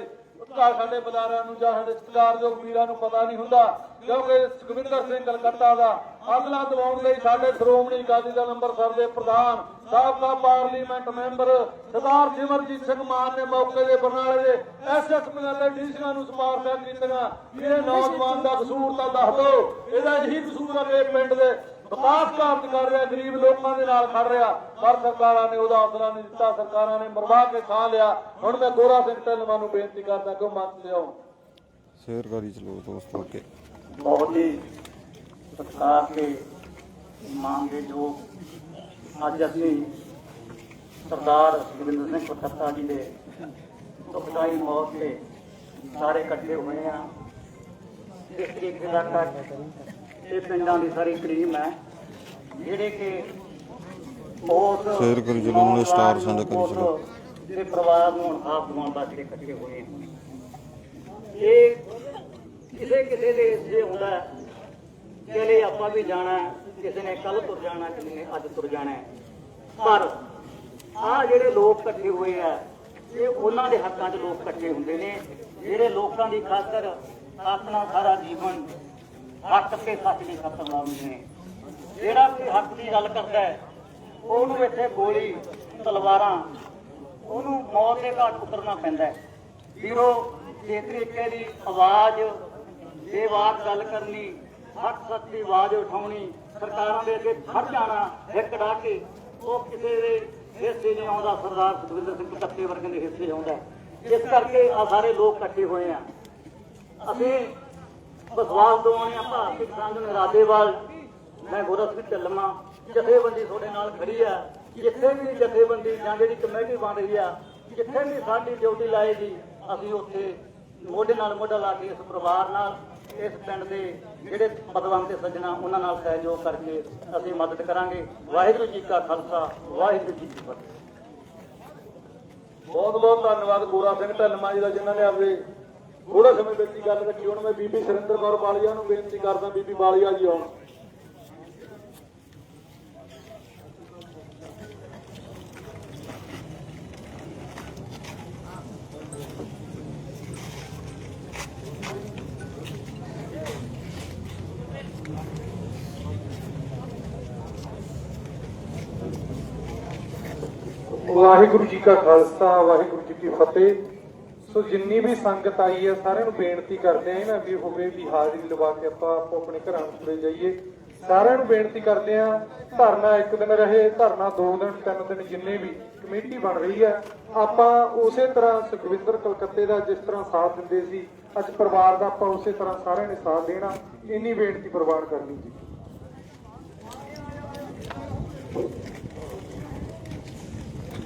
ਘਰ ਸਾਡੇ ਬੁਲਾਰਿਆਂ ਨੂੰ ਜਾਂ ਸਾਡੇ ਸਤਿਕਾਰਯੋਗ ਵੀਰਾਂ ਨੂੰ ਪਤਾ ਨਹੀਂ ਹੁੰਦਾ, ਕਿਉਂਕਿ ਸੁਖਵਿੰਦਰ ਸਿੰਘ ਕਲਕੱਤਾ ਦਾ ਅਗਲਾ ਦਿਵਾਉਣ ਲਈ ਸਾਡੇ ਸ਼੍ਰੋਮਣੀ ਅਕਾਲੀ ਦਲ ਅੰਮ੍ਰਿਤਸਰ ਦੇ ਪ੍ਰਧਾਨ ਸਾਬਕਾ ਪਾਰਲੀਮੈਂਟ ਮੈਂਬਰ ਸਰਦਾਰ ਸਿਮਰਜੀਤ ਸਿੰਘ ਮਾਨ ਨੇ ਮੌਕੇ ਦੇ ਬਰਨਾਲੇ ਦੇ ਐਸਐਸਪੀ ਅਤੇ ਡੀਸੀਆਂ ਨੂੰ ਸਿਫਾਰਸ਼ਾਂ ਕੀਤੀਆਂ। ਕਿ ਨੌਜਵਾਨ ਦਾ ਕਸੂਰ ਤਾਂ ਦੱਸ ਦਿਓ, ਇਹਦਾ ਇਹੀ ਕਸੂਰ ਹੈ ਪਿੰਡ ਦੇ ਵਿਕਾਸ ਕਾਰਜ ਕਰ ਰਿਹਾ ਗਰੀਬ ਲੋਕਾਂ ਦੇ ਨਾਲ ਖੜ ਰਿਹਾ। ਪਰ ਸਰਕਾਰਾਂ ਨੇ ਉਹਦਾ ਹੌਸਲਾ ਨਹੀਂ ਦਿੱਤਾ ਸਰਕਾਰਾਂ ਨੇ ਮਰਵਾ ਕੇ ਖਾ ਲਿਆ। ਹੁਣ ਮੈਂ ਗੋਰਾ ਸਿੰਘ ਢਿੱਲੋਂ ਨੂੰ ਬੇਨਤੀ ਕਰਦਾ ਕਿ ਉਹ ਮੰਚ ਲਿਆਓ। ਸ਼ੇਅਰ ਕਰੀ ਚਲੋ ਦੋਸਤੋ ਅੱਗੇ। ਬਹੁਤ ਹੀ ਸਤਿਕਾਰ ਤੇ ਮਾਨ ਦੇ ਜੋ ਅੱਜ ਅਸੀਂ ਸਰਦਾਰ ਸੁਖਵਿੰਦਰ ਸਿੰਘ ਕਲਕੱਤਾ ਜੀ ਦੇ ਦੁਖਦਾਈ ਮੌਤ ਤੇ ਸਾਰੇ ਇਕੱਠੇ ਹੋਏ ਆ ਇਸ ਇੱਕ ਇਲਾਕਾ ਇਹ ਪਿੰਡਾਂ ਦੀ ਸਾਰੀ ਕਰੀਮ ਹੈ ਜਿਹੜੇ ਕਿ ਉਸ ਸ਼ੇਅਰ ਕਰੀ ਚਲੋ, ਨਾਲੇ ਸਟਾਰ send ਕਰੀ ਚਲੋ। ਦੇ ਪਰਿਵਾਰ ਨੂੰ ਇਨਸਾਫ ਦਿਵਾਉਣ ਵਾਸਤੇ ਇਕੱਠੇ ਹੋਏ ਇਹ ਕਿਸੇ ਕਿਸੇ ਦੇ ਜੇ ਹੁੰਦਾ ਲਈ ਆਪਾਂ ਵੀ ਜਾਣਾ ਕਿਸੇ ਨੇ ਕੱਲ ਤੁਰ ਜਾਣਾ ਕਿਸੇ ਨੇ ਅੱਜ ਤੁਰ ਜਾਣਾ। ਪਰ ਆ ਜਿਹੜੇ ਲੋਕ ਇਕੱਠੇ ਹੋਏ ਆ ਇਹ ਉਹਨਾਂ ਦੇ ਹੱਕਾਂ 'ਚ ਲੋਕ ਇਕੱਠੇ ਹੁੰਦੇ ਨੇ ਜਿਹੜੇ ਲੋਕਾਂ ਦੀ ਖਾਤਰ ਆਪਣਾ ਸਾਰਾ ਜੀਵਨ ਹੱਕ ਤੇ ਸੱਚ ਦੀ ਖਾਤਰ ਲਾਉਂਦੇ ਨੇ ਜਿਹੜਾ ਕੋਈ ਹੱਕ ਦੀ ਗੱਲ ਕਰਦਾ ਹੈ, ਉਹਨੂੰ ਇੱਥੇ ਗੋਲੀ, ਤਲਵਾਰਾਂ, ਉਹਨੂੰ ਮੌਤ ਦੇ ਘਾਟ ਉਤਰਨਾ ਪੈਂਦਾ ਹੈ। ਵੀਰੋ ਇਸ ਤਰੀਕੇ ਦੀ ਆਵਾਜ਼ ਬੇਵਾਕ ਗੱਲ ਕਰਨੀ ਹੱਕ ਸੱਚ ਦੀ ਆਵਾਜ਼ ਉਠਾਉਣੀ, ਸਰਕਾਰਾਂ ਦੇ ਅੱਗੇ ਖੜ ਜਾਣਾ, ਹਿੱਕ ਡਾ ਕੇ, ਉਹ ਕਿਸੇ ਦੇ ਹਿੱਸੇ ਨਹੀਂ ਆਉਂਦਾ, ਸਰਦਾਰ ਸੁਖਵਿੰਦਰ ਸਿੰਘ ਕੱਤੇ ਵਰਗੇ ਦੇ ਹਿੱਸੇ ਆਉਂਦਾ ਇਸ ਕਰਕੇ ਆ ਸਾਰੇ ਲੋਕ ਇਕੱਠੇ ਹੋਏ ਆ। ਅਸੀਂ ਵਿਸ਼ਵਾਸ ਦਿਵਾਉਣੇ ਆ ਭਾਰਤੀ ਕਿਸਾਨ ਜਨ ਰਾਜੇਵਾਲ ਮੈਂ ਗੋਰਾ ਸਿੰਘ ਢਿੱਲਵਾਂ ਜਥੇਬੰਦੀ ਤੁਹਾਡੇ ਨਾਲ ਖੜੀ ਆ। ਜਿੱਥੇ ਵੀ ਜਥੇਬੰਦੀ ਜਾਂ ਜਿਹੜੀ ਕਮੇਟੀ ਬਣ ਰਹੀ ਆ, ਜਿੱਥੇ ਵੀ ਸਾਡੀ ਡਿਊਟੀ ਲਾਏਗੀ, ਅਸੀਂ ਉੱਥੇ ਮੋਢੇ ਨਾਲ ਮੋਢਾ ਲਾ ਕੇ ਇਸ ਪਰਿਵਾਰ ਨਾਲ, ਇਸ ਪਿੰਡ ਦੇ ਜਿਹੜੇ ਪਦਵੰਤ ਸੱਜਣਾ, ਉਹਨਾਂ ਨਾਲ ਸਹਿਯੋਗ ਕਰਕੇ ਅਸੀਂ ਮਦਦ ਕਰਾਂਗੇ। ਵਾਹਿਗੁਰੂ ਜੀ ਕਾ ਖਾਲਸਾ, ਵਾਹਿਗੁਰੂ ਜੀ ਕੀ ਫਤਿਹ। ਬਹੁਤ ਬਹੁਤ ਧੰਨਵਾਦ ਗੋਰਾ ਸਿੰਘ ਢਲਮਾ ਜੀ ਦਾ, ਜਿਨ੍ਹਾਂ ਨੇ ਆਪਣੇ ਥੋੜਾ ਸਮੇਂ ਬੇਨਤੀ ਗੱਲ ਰੱਖੀ, ਹੁਣ ਮੈਂ ਬੀਬੀ ਸਰਿੰਦਰ ਕੌਰ ਬਾਲੀਆ ਨੂੰ ਬੇਨਤੀ ਕਰਦਾ, ਬੀਬੀ ਬਾਲੀਆ ਜੀ ਆਉਣ। ਵਾਹਿਗੁਰੂ ਜੀ ਕਾ ਖਾਲਸਾ, ਵਾਹਿਗੁਰੂ ਜੀ ਕੀ ਫਤਿਹ। ਸੋ ਜਿੰਨੀ ਵੀ ਸੰਗਤ ਆਈ ਹੈ, ਸਾਰਿਆਂ ਨੂੰ ਬੇਨਤੀ ਕਰਦੇ ਆ ਇਹਨਾਂ ਵੀ ਹੋਵੇ ਵੀ ਹਾਜ਼ਰੀ ਲਵਾ ਕੇ ਆਪਾਂ ਆਪੋ ਆਪਣੇ ਘਰਾਂ ਨੂੰ ਚਲੇ ਜਾਈਏ। ਸਾਰਿਆਂ ਨੂੰ ਬੇਨਤੀ ਕਰਦੇ ਆ ਧਰਨਾ ਇੱਕ ਦਿਨ ਰਹੇ, ਧਰਨਾ ਦੋ ਦਿਨ, ਤਿੰਨ ਦਿਨ, ਜਿੰਨੇ ਵੀ ਕਮੇਟੀ ਬਣ ਰਹੀ ਹੈ, ਆਪਾਂ ਉਸੇ ਤਰ੍ਹਾਂ ਸੁਖਵਿੰਦਰ ਕਲਕੱਤੇ ਦਾ ਜਿਸ ਤਰ੍ਹਾਂ ਸਾਥ ਦਿੰਦੇ ਸੀ, ਅੱਜ ਪਰਿਵਾਰ ਦਾ ਆਪਾਂ ਉਸੇ ਤਰ੍ਹਾਂ ਸਾਰਿਆਂ ਨੇ ਸਾਥ ਦੇਣਾ, ਇੰਨੀ ਬੇਨਤੀ ਪ੍ਰਵਾਨ ਕਰਨੀ ਜੀ।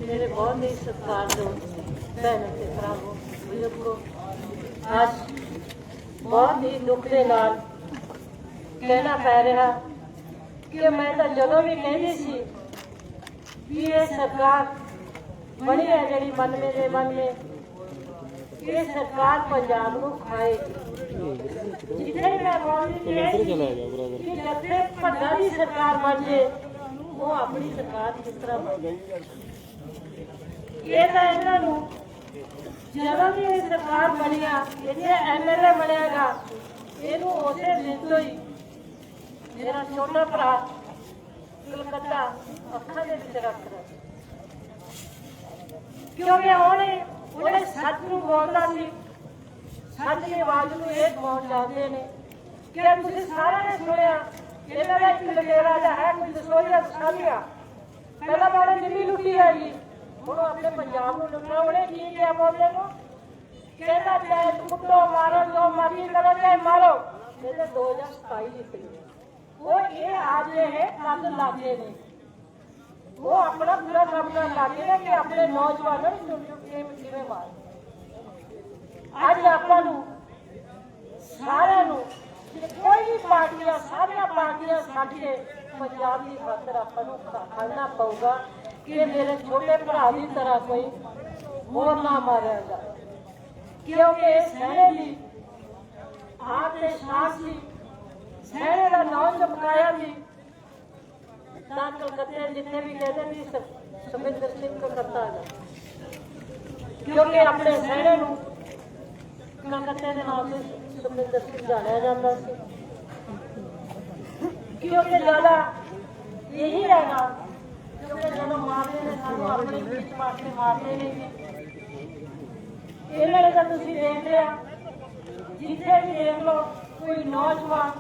ਮੇਰੇ ਬਹੁਤ ਹੀ ਸਤਿਕਾਰਯੋਗ ਭੈਣਾਂ ਤੇ ਭਰਾਵੋ ਅੱਜ ਬਹੁਤ ਹੀ ਦੁੱਖ ਦੇ ਨਾਲ ਕਹਿਣਾ ਪੈ ਰਿਹਾ ਕਿ ਮੈਂ ਤਾਂ ਜਦੋਂ ਵੀ ਕਹਿੰਦੀ ਸੀ ਵੀ ਇਹ ਸਰਕਾਰ ਬਣੀ ਹੈ ਜਿਹੜੀ 92 ਦੇ 92 ਇਹ ਸਰਕਾਰ ਪੰਜਾਬ ਨੂੰ ਖਾਏਗੀ ਜਿੱਥੇ ਵੀ ਮੈਂ ਬੋਲਦੀ ਕਿ ਜਦ ਭੱਲਾ ਦੀ ਸਰਕਾਰ ਬਣ ਜੇ, ਉਹ ਆਪਣੀ ਸਰਕਾਰ ਕਿਸ ਤਰ੍ਹਾਂ ਬਣ ਇਹ ਤਾਂ ਇਹਨਾਂ ਨੂੰ ਜਦੋਂ ਵੀ ਇਹ ਸਰਕਾਰ ਬਣਿਆ ਇੱਥੇ ਐਮਐਲਏ ਬਣਿਆਗਾ, ਇਹਨੂੰ ਉਸੇ ਦਿਨ ਤੋਂ ਹੀ ਮੇਰਾ ਛੋਟਾ ਭਰਾ ਕਲਕੱਤਾ ਅੱਖਾਂ ਦੇ ਵਿੱਚ ਰੱਖਦਾ ਕਿਉਂਕਿ ਉਹਨੇ ਉਹਨੇ ਸੱਚ ਨੂੰ ਬੋਲਦਾ ਸੀ, ਸੱਚ ਦੀ ਆਵਾਜ਼ ਨੂੰ ਇਹ ਦਬਾਉਣ ਚਾਹੁੰਦੇ ਨੇ। ਕਿ ਤੁਸੀਂ ਸਾਰਿਆਂ ਨੇ ਸੁਣਿਆ ਇਹਨਾਂ ਦਾ ਇੱਕ ਲਗੇਰਾ ਜਿਹਾ ਹੈ ਕੋਈ ਦਸੋਈਆ ਦਸਾਲੀਆ ਪਹਿਲਾਂ ਤਾਂ ਦਿੱਲੀ ਲੁੱਟੀ ਹੈਗੀ। ਹੁਣ ਉਹ ਆਪਣੇ ਪੰਜਾਬ ਨੂੰ ਲੁੱਟਣਾ ਉਹਨੇ ਕੀ ਕਿਹਾ ਬੋਲਦੇ ਨੂੰ? ਕਹਿੰਦਾ ਚਾਹੇ ਕੁੱਟੋ, ਮਾਰੋ, ਜੋ ਮਰਜ਼ੀ ਕਰੋ, ਚਾਹੇ ਮਾਰੋ। ਕਹਿੰਦੇ 2027 ਜਿੱਤ ਗਏ ਉਹ ਇਹ ਅੱਜ ਇਹ ਕੰਨ ਲਾਗੇ ਨੇ। ਉਹ ਆਪਣਾ ਪੂਰਾ ਕੰਮ ਕਰਨ ਲੱਗੇ ਨੇ ਕਿ ਆਪਣੇ ਨੌਜਵਾਨਾਂ ਨੂੰ ਚੁਣ ਕਿਵੇਂ ਮਾਰ ਅੱਜ ਆਪਾਂ ਨੂੰ ਸਾਰਿਆਂ ਨੂੰ ਕੋਈ ਵੀ ਪਾਰਟੀਆਂ ਸਾਰੀਆਂ ਪਾਰਟੀਆਂ ਸਾਡੇ ਪੰਜਾਬ ਦੀ ਖਾਤਰ ਆਪਾਂ ਨੂੰ ਖੜਨਾ ਪਊਗਾ। ਕਿ ਮੇਰੇ ਛੋਟੇ ਭਰਾ ਦੀ ਤਰ੍ਹਾਂ ਕੋਈ ਹੋਰ ਨਾ ਮਾਰਿਆ ਜਾਏ ਕਿਉਂਕਿ ਸਹਿਣੇ ਦੀ ਆਪ ਦੇ ਸਾਥ ਸੀ, ਸਹਿਣੇ ਦਾ ਨਾਮ ਚਮਕਾਇਆ ਸੀ। ਤਾਂ ਕਲਕੱਤੇ ਜਿੱਥੇ ਵੀ ਕਹਿੰਦੇ ਸੀ ਸ- ਸਿੰਘ ਕਲਕੱਤਾ ਦਾ। ਕਿਉਂਕਿ ਆਪਣੇ ਸਹਿਣੇ ਨੂੰ ਕਲਕੱਤੇ ਦੇ ਨਾਮ ਤੇ ਸੁਖਿੰਦਰ ਸਿੰਘ ਜਾਣਿਆ ਜਾਂਦਾ ਸੀ। ਕਿਉਂਕਿ ਜ਼ਿਆਦਾ ਇਹੀ ਹੈਗਾ ਕਿਉਂਕਿ ਜਦੋਂ ਮਾਰਦੇ ਨੇ ਸਾਨੂੰ ਆਪਣੇ ਵਿੱਚ ਮਾਰ ਮਾਰਦੇ ਨੇ ਇਹਨਾਂ ਨੇ ਤਾਂ ਤੁਸੀਂ ਦੇਖ ਲਿਆ ਜਿੱਥੇ ਵੀ ਦੇਖ ਲਓ ਕੋਈ ਨੌਜਵਾਨ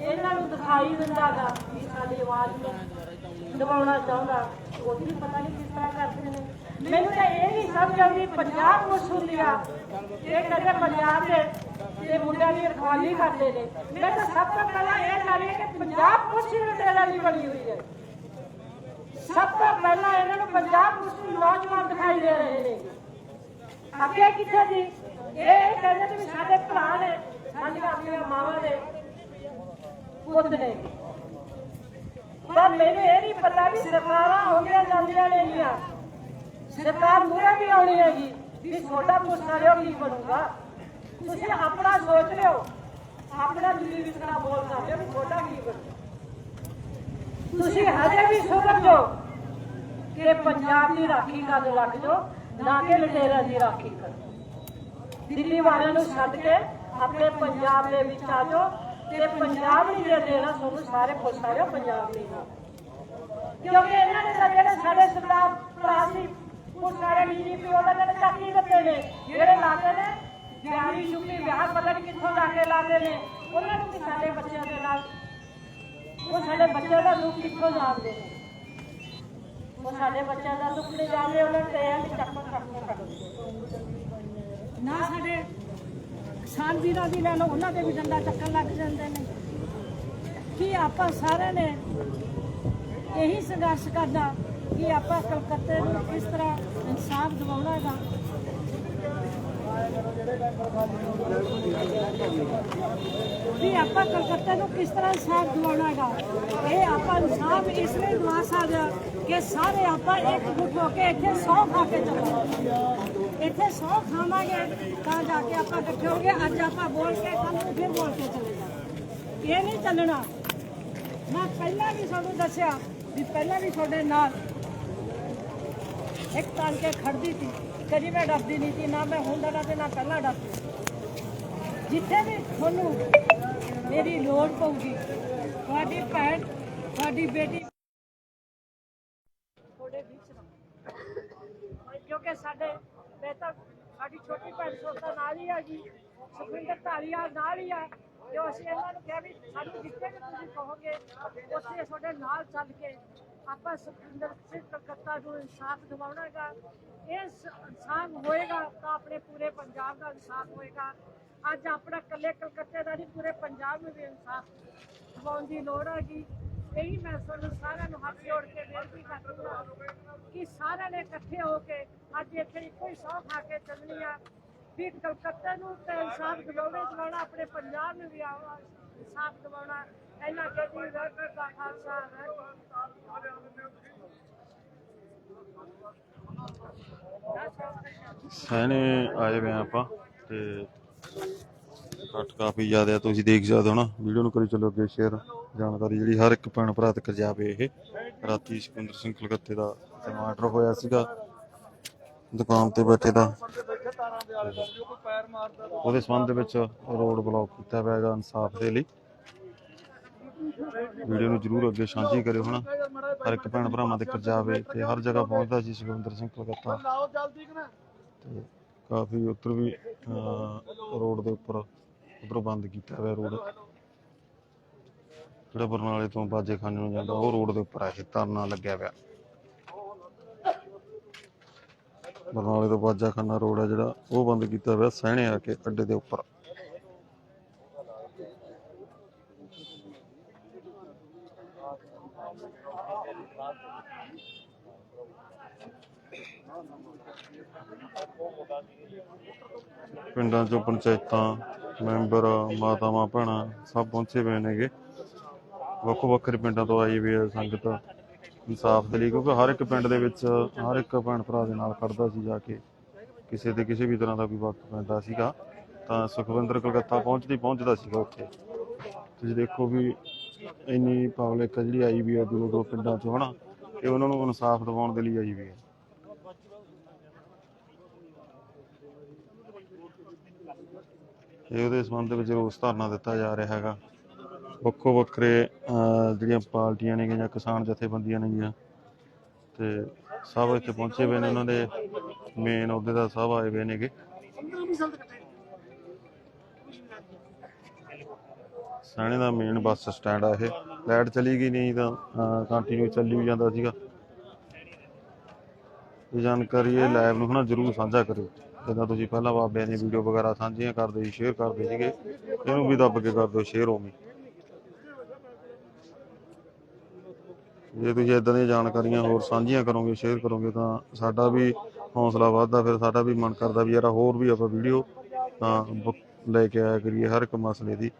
ਇਹਨਾਂ ਨੂੰ ਦਿਖਾਈ ਦਿੰਦਾਗਾ ਵੀ ਸਾਡੀ ਆਵਾਜ਼ ਨੂੰ ਦਬਾਉਣਾ ਚਾਹੁੰਦਾ ਉਹ ਵੀ ਪਤਾ ਨਹੀਂ ਕਿਸ ਤਰ੍ਹਾਂ ਕਰਦੇ ਨੇ ਮੈਨੂੰ ਤਾਂ ਇਹ ਨਹੀਂ ਸਮਝ ਆਉਂਦੀ ਪੰਜਾਬ ਪੁਲਿਸ ਹੁੰਦੀ ਆ ਇਹ ਕਹਿੰਦੇ ਪੰਜਾਬ ਦੇ ਇਹ ਮੁੰਡਿਆਂ ਦੀ ਰਖਵਾਲੀ ਕਰਦੇ ਨੇ ਮੈਂ ਤਾਂ ਸਭ ਤੋਂ ਪਹਿਲਾਂ ਇਹ ਜਾਣੀਏ ਕਿ ਪੰਜਾਬ ਪੁਲਿਸ ਹੀ ਲੁਟੇਰਾ ਦੀ ਬਣੀ ਹੋਈ ਹੈ। ਸਭ ਤੋਂ ਪਹਿਲਾਂ ਇਹਨਾਂ ਨੂੰ ਪੰਜਾਬ ਪੁਲਿਸ ਨੌਜਵਾਨ ਦਿਖਾਈ ਦੇ ਰਹੇ ਨੇ। ਅੱਗੇ ਕਿੱਥੇ ਜੀ ਇਹ ਕਹਿੰਦੇ ਨੇ ਵੀ ਸਾਡੇ ਭਰਾ ਨੇ ਸਾਡੀਆਂ ਆਪਣੀਆਂ ਮਾਵਾਂ ਦੇ ਪੁੱਤ ਨੇ। ਪਰ ਮੈਨੂੰ ਇਹ ਨਹੀਂ ਪਤਾ ਵੀ ਸਰਕਾਰਾਂ ਆਉਂਦੀਆਂ ਜਾਂਦੀਆਂ ਨੇ ਗੀਆਂ ਸਰਕਾਰ ਮੂਰੇ ਵੀ ਆਉਣੀ ਹੈਗੀ ਵੀ ਛੋਟਾ ਪੁੱਛ ਲਿਓ ਕੀ ਬਣੂਗਾ? ਤੁਸੀਂ ਆਪਣਾ ਸੋਚ ਲਿਓ। ਆਪਣਾ ਦਿੱਲੀ ਵਿਚਾਰਾ ਬੋਲ ਸਕਦੇ ਹੋ ਵੀ ਛੋਟਾ ਕੀ ਬਣੂ ਤੁਸੀਂ ਹਜੇ ਵੀ ਸੁਧਰ ਜਾਓ ਕਿ ਪੰਜਾਬ ਦੀ ਰਾਖੀ ਕਰਨ ਲੱਗ ਜਾਓ ਨਾ ਕਿ ਲਟੇਰਾਂ ਦੀ ਰਾਖੀ ਕਰੋ ਦਿੱਲੀ ਵਾਲਿਆਂ ਨੂੰ ਛੱਡ ਕੇ ਆਪਣੇ ਪੰਜਾਬ ਦੇ ਵਿੱਚ ਆ ਜਾਓ ਤੇ ਪੰਜਾਬ ਨਹੀਂ ਜੇ ਦੇਣਾ ਤੁਹਾਨੂੰ ਸਾਰੇ ਪੁੱਛ ਸਾਰੇ ਪੰਜਾਬ ਦੇ। ਨਾਲ ਕਿਉਂਕਿ ਇਹਨਾਂ ਨੇ ਤਾਂ ਜਿਹੜੇ ਸਾਡੇ ਸਰਦਾਰ ਭਰਾ ਸੀ, ਉਹ ਸਾਰੇ ਡੀਜੀਪੀ ਉਹਨਾਂ ਨੇ ਚਾਕੀ ਦਿੱਤੇ ਨੇ। ਜਿਹੜੇ ਲਾਦੇ ਨੇ, ਬਿਹਾਰੀ ਯੂਪੀ ਬਿਹਾਰ ਪਤਾ ਨਹੀਂ ਕਿੱਥੋਂ ਲਾ ਕੇ ਲਾਦੇ ਨੇ, ਉਹਨਾਂ ਨੂੰ ਵੀ ਸਾਡੇ ਬੱਚਿਆਂ ਦੇ ਨਾਲ ਉਹ ਸਾਡੇ ਬੱਚਿਆਂ ਦਾ ਦੁੱਖ ਕਿੱਥੋਂ ਜਾਣਦੇ? ਨੇ ਉਹ ਸਾਡੇ ਬੱਚਿਆਂ ਦਾ ਦੁੱਖ ਨਹੀਂ ਜਾਣਦੇ, ਉਹਨਾਂ ਨੂੰ ਤੇ ਇਹ ਵੀ ਚੱਕਰ ਚੱਕਰ ਕੱਢਦੇ ਨਾ ਸਾਡੇ ਕਿਸਾਨ ਵੀਰਾਂ ਦੀ ਲੈ ਲਓ ਉਹਨਾਂ ਦੇ ਵੀ ਡੰਡਾ ਚੱਕਣ ਲੱਗ ਜਾਂਦੇ ਨੇ। ਕੀ ਆਪਾਂ ਸਾਰਿਆਂ ਨੇ ਇਹੀ ਸੰਘਰਸ਼ ਕਰਨਾ ਕਿ ਆਪਾਂ ਕਲਕੱਤੇ ਨੂੰ ਕਿਸ ਤਰ੍ਹਾਂ ਇਨਸਾਫ ਦਿਵਾਉਣਾ ਹੈਗਾ? ਵੀ ਆਪਾਂ ਕਲਕੱਤੇ ਨੂੰ ਕਿਸ ਤਰ੍ਹਾਂ ਇਨਸਾਫ ਦਿਵਾਉਣਾ ਇਹ ਆਪਾਂ ਇਨਸਾਫ ਇਸ ਲਈ ਦਿਵਾ ਸਕਦੇ ਕਿ ਸਾਰੇ ਆਪਾਂ ਇੱਕ ਗੁੱਟ ਹੋ ਕੇ ਇੱਥੇ ਸੌ ਖਾ ਕੇ ਚੱਲਾਂਗੇ। ਇੱਥੇ ਸੌ ਖਾਵਾਂਗੇ ਤਾਂ ਜਾ ਕੇ ਆਪਾਂ ਇਕੱਠੇ ਹੋਗੇ ਅੱਜ ਆਪਾਂ ਬੋਲ ਕੇ ਕੱਲ ਨੂੰ ਫਿਰ ਬੋਲ ਕੇ ਚਲੇ ਜਾਵਾਂਗੇ। ਇਹ ਨਹੀਂ ਚੱਲਣਾ। ਮੈਂ ਪਹਿਲਾਂ ਵੀ ਤੁਹਾਨੂੰ ਦੱਸਿਆ ਵੀ ਪਹਿਲਾਂ ਵੀ ਤੁਹਾਡੇ ਨਾਲ ਇੱਕ ਤਾਲ ਕੇ ਖੜਦੀ ਸੀ। ਕਦੀ ਮੈਂ ਡਰਦੀ ਨਹੀਂ ਸੀ, ਨਾ ਮੈਂ ਹੁਣ ਡਰਦਾ ਨਾ ਪਹਿਲਾਂ ਡਰਦੀ ਜਿੱਥੇ ਵੀ ਤੁਹਾਨੂੰ ਮੇਰੀ ਲੋੜ ਪਊਗੀ, ਤੁਹਾਡੀ ਭੈਣ, ਤੁਹਾਡੀ ਬੇਟੀ ਤੁਹਾਡੇ ਵਿੱਚ ਰਹੂ। ਕਿ ਸਾਡੇ, ਮੈਂ ਤਾਂ ਸਾਡੀ ਛੋਟੀ ਭੈਣ ਸੋਤਾ ਨਾਲ ਹੀ ਆ ਜੀ ਸੁਖਿੰਦਰ ਧਾਲੀਆ ਨਾਲ ਹੀ ਆ ਜੋ ਅਸੀਂ ਇਹਨਾਂ ਨੂੰ ਕਿਹਾ ਵੀ ਸਾਨੂੰ ਜਿੱਥੇ ਵੀ ਤੁਸੀਂ ਕਹੋਗੇ, ਉੱਥੇ ਤੁਹਾਡੇ ਨਾਲ ਚੱਲ ਕੇ ਆਪਾਂ ਸੁਖਿੰਦਰ ਸਿੰਘ ਕਲਕੱਤਾ ਨੂੰ ਇਨਸਾਫ ਦਿਵਾਉਣਾਗਾ ਇਹ ਇਨਸਾਫ ਹੋਏਗਾ ਤਾਂ ਆਪਣੇ ਪੂਰੇ ਪੰਜਾਬ ਦਾ ਇਨਸਾਫ ਹੋਏਗਾ। ਅੱਜ ਆਪਣਾ ਕੱਲੇ ਕਲਕੱਤੇ ਦਾ ਨਹੀਂ, ਪੂਰੇ ਪੰਜਾਬ ਨੂੰ ਵੀ ਇਨਸਾਫ ਦਿਵਾਉਣ ਦੀ ਲੋੜ ਹੈਗੀ। ਇਹੀ ਮੈਂ ਤੁਹਾਨੂੰ ਸਾਰਿਆਂ ਨੂੰ ਹੱਥ ਜੋੜ ਕੇ ਬੇਨਤੀ ਕਰਦੀ ਕਿ ਸਾਰਿਆਂ ਨੇ ਇਕੱਠੇ ਹੋ ਕੇ ਅੱਜ ਇੱਥੇ ਇੱਕੋ ਹੀ ਸਹੁੰ ਖਾ ਕੇ ਚੱਲਣੀ ਆ, ਵੀ ਕਲਕੱਤੇ ਨੂੰ ਤੇ ਇਨਸਾਫ ਦਿਵਾਉਣਾ ਆਪਣੇ ਪੰਜਾਬ ਨੂੰ ਵੀ ਆਵਾ ਇਨਸਾਫ ਦਿਵਾਉਣਾ। ਇਹਨਾਂ ਕੇ ਜੀ ਦਾ ਖਾਲਸਾ ਵਾਹਿਗੁਰੂ ਸੈਨੇ ਆਏ ਵੇ ਆਪਾਂ ਤੇ ਘੱਟ ਕਾਫੀ ਜ਼ਿਆਦਾ ਤੁਸੀਂ ਦੇਖ ਸਕਦੇ ਹੋ ਨਾ, ਵੀਡੀਓ ਨੂੰ ਕਰੀ ਚੱਲੋ ਅੱਗੇ ਸ਼ੇਅਰ ਜਾਣਕਾਰੀ ਜਿਹੜੀ ਹਰ ਇੱਕ ਭੈਣ ਭਰਾ ਤੱਕ ਜਾਵੇ ਇਹ। ਰਾਤੀ ਸਿਕੰਦਰ ਸਿੰਘ ਕਲਕੱਤੇ ਦਾ ਟਮਾਟਰ ਹੋਇਆ ਸੀਗਾ। ਦੁਕਾਨ ਤੇ ਬੈਠੇ ਦਾ ਉਹਦੇ ਸੰਬੰਧ ਵਿੱਚ ਰੋਡ ਬਲੌਕ ਕੀਤਾ ਹੋਇਆ ਹੈਗਾ ਇਨਸਾਫ ਦੇ ਲਈ। ਵੀਡੀਓ ਨੂੰ ਜਰੂਰ ਅੱਗੇ ਸਾਂਝੀ ਕਰਿਓ ਹਨਾ। ਹਰ ਇੱਕ ਭੈਣ ਭਰਾਵਾਂ ਤੱਕ ਜਾਵੇ ਤੇ ਹਰ ਜਗ੍ਹਾ ਪਹੁੰਚਦਾ ਸੀ ਸੁਖਵਿੰਦਰ ਸਿੰਘ ਕਲਕੱਤਾ। ਤੇ ਕਾਫੀ ਉੱਧਰ ਵੀ ਰੋਡ ਦੇ ਉੱਪਰ ਉੱਧਰੋਂ ਬੰਦ ਕੀਤਾ ਹੋਇਆ ਰੋਡ। ਜਿਹੜਾ ਬਰਨਾਲੇ ਤੋਂ ਬਾਜੇ ਖਾਨੇ ਨੂੰ ਜਾਂਦਾ, ਉਹ ਰੋਡ ਦੇ ਉੱਪਰ ਆ ਇਹ ਧਰਨਾ ਲੱਗਿਆ ਪਿਆ ਬਰਨਾਲੇ ਤੋਂ ਬਾਜਾ ਖਾਨਾ ਰੋਡ ਆ ਜਿਹੜਾ, ਉਹ ਬੰਦ ਕੀਤਾ ਹੋਇਆ ਸਹਿਣੇ ਆ ਕੇ ਅੱਡੇ ਦੇ ਉੱਪਰ। ਪਿੰਡਾਂ ਚੋਂ ਪੰਚਾਇਤਾਂ, ਮੈਂਬਰ, ਮਾਤਾਵਾਂ, ਭੈਣਾਂ ਸਭ ਪਹੁੰਚੇ ਹੋਏ ਨੇਗੇ। ਵੱਖੋ ਵੱਖਰੇ ਪਿੰਡਾਂ ਤੋਂ ਆਈ ਵੀ ਸੰਗਤ। ਇਨਸਾਫ ਦੇ ਲਈ, ਕਿਉਂਕਿ ਹਰ ਇੱਕ ਪਿੰਡ ਦੇ ਵਿੱਚ ਹਰ ਇੱਕ ਭੈਣ ਭਰਾ ਦੇ ਨਾਲ ਖੜਦਾ ਸੀ ਜਾ ਕੇ। ਕਿਸੇ ਦੇ ਕਿਸੇ ਵੀ ਤਰ੍ਹਾਂ ਦਾ ਕੋਈ ਵਕਤ ਪੈਂਦਾ ਸੀਗਾ, ਤਾਂ ਸੁਖਵਿੰਦਰ ਕਲਕੱਤਾ ਪਹੁੰਚਦੀ ਪਹੁੰਚਦਾ ਸੀਗਾ ਉੱਥੇ। ਤੁਸੀਂ ਦੇਖੋ ਵੀ ਇੰਨੀ ਪਬਲਿਕ ਜਿਹੜੀ ਆਈ ਵੀ ਆ ਦੂਰੋਂ ਦੂਰੋਂ ਪਿੰਡਾਂ ਚੋਂ, ਹਨਾ? ਇਹ ਉਹਨਾਂ ਨੂੰ ਇਨਸਾਫ ਦਿਵਾਉਣ ਦੇ ਲਈ ਆਈ ਵੀ ਹੈ। ਇਹ ਉਹਦੇ ਸੰਬੰਧ ਵਿੱਚ ਰੋਸ ਧਰਨਾ ਦਿੱਤਾ ਜਾ ਰਿਹਾ ਹੈਗਾ। ਵੱਖੋ ਵੱਖਰੇ ਅਹ, ਜਿਹੜੀਆਂ ਪਾਰਟੀਆਂ ਨੇ ਜਾਂ ਕਿਸਾਨ ਜਥੇਬੰਦੀਆਂ ਨੇਗੀਆਂ ਤੇ ਸਭ ਇੱਥੇ ਪਹੁੰਚੇ ਹੋਏ ਨੇ। ਉਹਨਾਂ ਦੇ ਮੇਨ ਅਹੁਦੇ ਦਾ ਸਭ ਆਏ ਹੋਏ ਨੇਗੇ। ਸਾਣੇ ਦਾ ਮੇਨ ਬੱਸ ਸਟੈਂਡ ਆ ਇਹ। ਲਾਈਟ ਚਲੀ ਗਈ ਨਹੀਂ ਤਾਂ ਕੰਟੀਨਿਊ ਚੱਲੀ ਵੀ ਜਾਂਦਾ ਸੀਗਾ। ਇਹ ਜਾਣਕਾਰੀ ਇਹ ਲਾਈਵ ਨੂੰ ਹਨਾ ਜਰੂਰ ਸਾਂਝਾ ਕਰਿਓ। ਜਿੱਦਾਂ ਤੁਸੀਂ ਪਹਿਲਾਂ ਬਾਬਿਆਂ ਦੀ ਵੀਡੀਓ ਵਗੈਰਾ ਸਾਂਝੀਆਂ ਕਰਦੇ ਸੀ ਸ਼ੇਅਰ ਕਰਦੇ ਸੀਗੇ ਇਹਨੂੰ ਵੀ ਦੱਬ ਕੇ ਕਰ ਦਿਓ ਸ਼ੇਅਰ ਉਵੇਂ। ਜੇ ਤੁਸੀਂ ਇਦਾਂ ਦੀਆਂ ਜਾਣਕਾਰੀਆਂ ਹੋਰ ਸਾਂਝੀਆਂ ਕਰੋਗੇ ਸ਼ੇਅਰ ਕਰੋਗੇ, ਤਾਂ ਸਾਡਾ ਵੀ ਹੌਸਲਾ ਵੱਧਦਾ, ਫਿਰ ਸਾਡਾ ਵੀ ਮਨ ਕਰਦਾ ਵੀ ਯਾਰ ਹੋਰ ਵੀ ਆਪਾਂ ਵੀਡੀਓ ਤਾਂ ਲੈ ਕੇ ਆਇਆ ਕਰੀਏ ਹਰ ਇੱਕ ਮਸਲੇ ਦੀ।